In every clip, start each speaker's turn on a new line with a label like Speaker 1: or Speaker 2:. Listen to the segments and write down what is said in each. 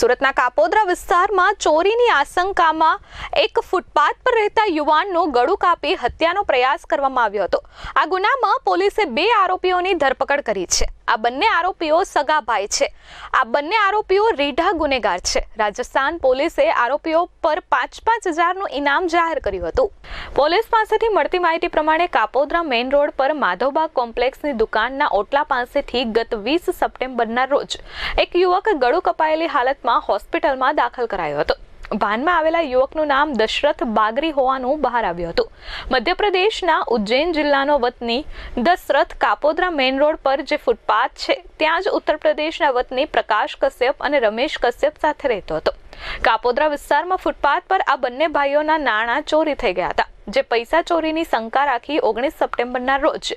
Speaker 1: સુરતના કાપોદ્રા વિસ્તારમાં ચોરીની આશંકામાં એક ફૂટપાથ પર રહેતા યુવાનનું ગળું કાપી હત્યાનો પ્રયાસ કરવામાં આવ્યો હતો. આ ગુનામાં પોલીસે બે આરોપીઓની ધરપકડ કરી છે. આ બંને આરોપીઓ સગા ભાઈ છે. આ બંને આરોપીઓ રીઢા ગુનેગાર છે. રાજસ્થાન પોલીસે આરોપીઓ પર પાંચ પાંચ હજારનું ઇનામ જાહેર કર્યું હતું. પોલીસ પાસેથી મળતી માહિતી પ્રમાણે કાપોદ્રા મેઇન રોડ પર માધવબાગ કોમ્પ્લેક્સની દુકાનના ઓટલા પાસેથી ગત વીસ સપ્ટેમ્બરના રોજ એક યુવક ગળું કપાયેલી હાલતમાં હોસ્પિટલમાં દાખલ કરાયો હતો. ભાનમાં આવેલા યુવકનું નામ દશરથ બાગરી હોવાનું બહાર આવ્યું હતું. મધ્યપ્રદેશના ઉજ્જૈન જિલ્લાનો વતની દશરથ કાપોદ્રા મેઇન રોડ પર જે ફૂટપાથ છે, ત્યાં જ ઉત્તર પ્રદેશના વતની પ્રકાશ કશ્યપ અને રમેશ કશ્યપ સાથે રહેતો હતો. કાપોદ્રા વિસ્તારમાં ફૂટપાથ પર આ બંને ભાઈઓના નાણાં ચોરી થઈ ગયા હતા, જે પૈસા ચોરીની શંકા રાખી ઓગણીસ સપ્ટેમ્બરના રોજ.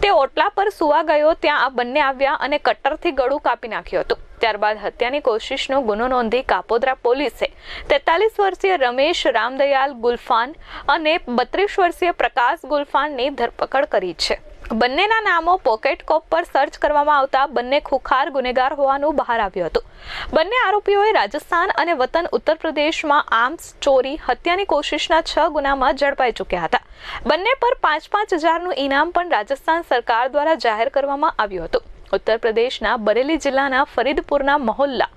Speaker 1: તે ઓટલા પર સુવા ગયો, ત્યાં આ બંને આવ્યા અને કટ્ટરથી ગળું કાપી નાખ્યું હતું. ત્યારબાદ હત્યાની કોશિશનો ગુનો નોંધી કાપોદ્રા પોલીસે તેતાલીસ વર્ષીય રમેશ રામદયાલ ગુલફાન અને બત્રીસ વર્ષીય પ્રકાશ ગુલફાનની ધરપકડ કરી છે. બંનેના નામો પોકેટ કોપ પર સર્ચ કરવામાં આવતા બંને ખુખાર ગુનેગાર હોવાનું બહાર આવ્યું હતું. બંને આરોપીઓએ રાજસ્થાન અને વતન ઉત્તર પ્રદેશમાં આર્મ્સ, ચોરી, હત્યાની કોશિશના છ ગુનામાં ઝડપાઈ ચૂક્યા હતા. બંને પર પાંચ પાંચ હજારનું ઇનામ પણ રાજસ્થાન સરકાર દ્વારા જાહેર કરવામાં આવ્યું હતું. ઉત્તર પ્રદેશના બરેલી જિલ્લાના ફરીદપુરના મહોલ્લા.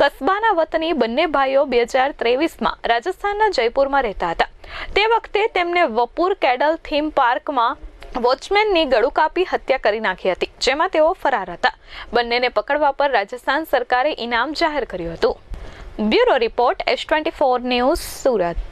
Speaker 1: કસ્બાના વતની બંને ભાઈઓ બે હજાર ત્રેવીસમાં રાજસ્થાનના જયપુરમાં રહેતા હતા. તે વખતે તેમને વપુર કેડલ થીમ પાર્કમાં વોચમેનની ગળું કાપી હત્યા કરી નાખી હતી, જેમાં તેઓ ફરાર હતા. બંનેને પકડવા પર રાજસ્થાન સરકારે ઇનામ જાહેર કર્યું હતું. Bureau report, S twenty four news Surat.